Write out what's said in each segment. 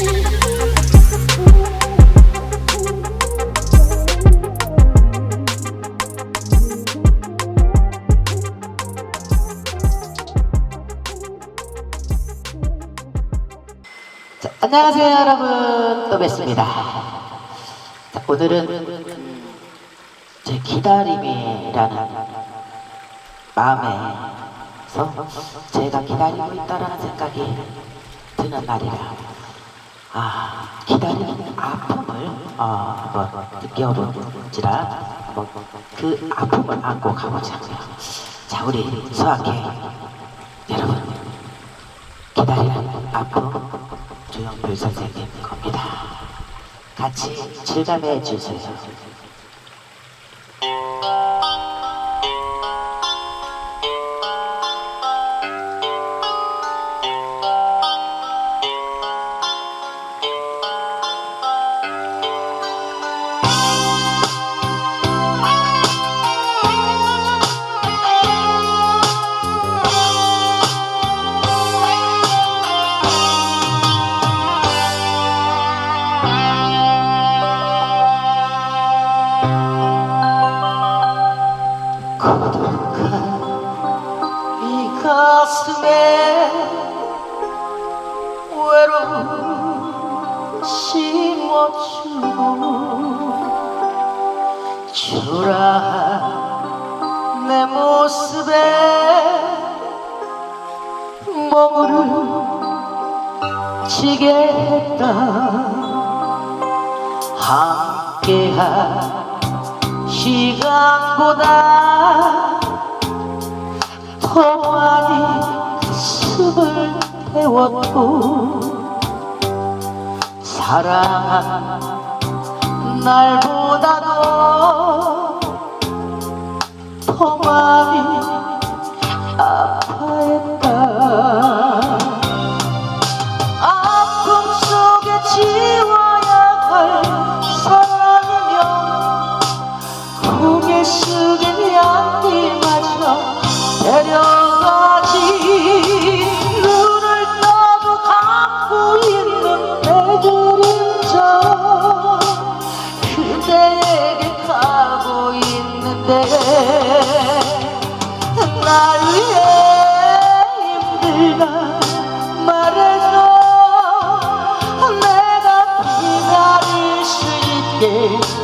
자, 안녕하세요 여러분. 또 뵙습니다. 자, 오늘은 음, 제 기다림이라는 마음에서 제가 기다리고 있다라는 생각이 드는 날이라 아 기다리는 아픔을 어, 한번 느껴볼지라 한번 그 아픔을 안고 가보자고요 자 우리 수학회 여러분 기다리는 아픔 조영필 선생님 겁니다. 같이 즐감해 주세요. 가슴에 외로움 심어주고 초라한 내 모습에 머무르지게 했다. 함께한 시간보다 더 많이 태웠고 사랑한 날보다도 있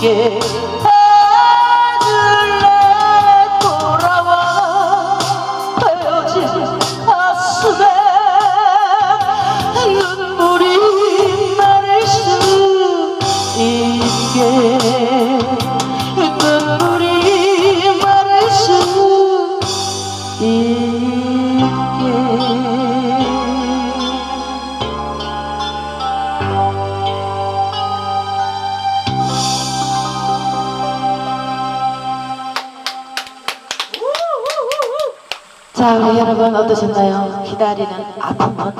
기 자, 우리 여러분 어떠셨나요? 기다리는 아픔은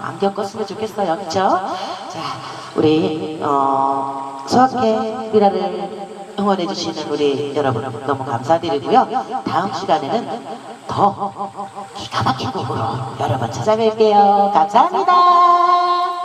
안 겪었으면 좋겠어요. 그렇죠? 자, 우리 어, 수학회 미라를 응원해 주시는 우리 여러분 너무 감사드리고요. 다음 시간에는 더 기가 막힌 곡으로 여러분 찾아뵐게요. 감사합니다.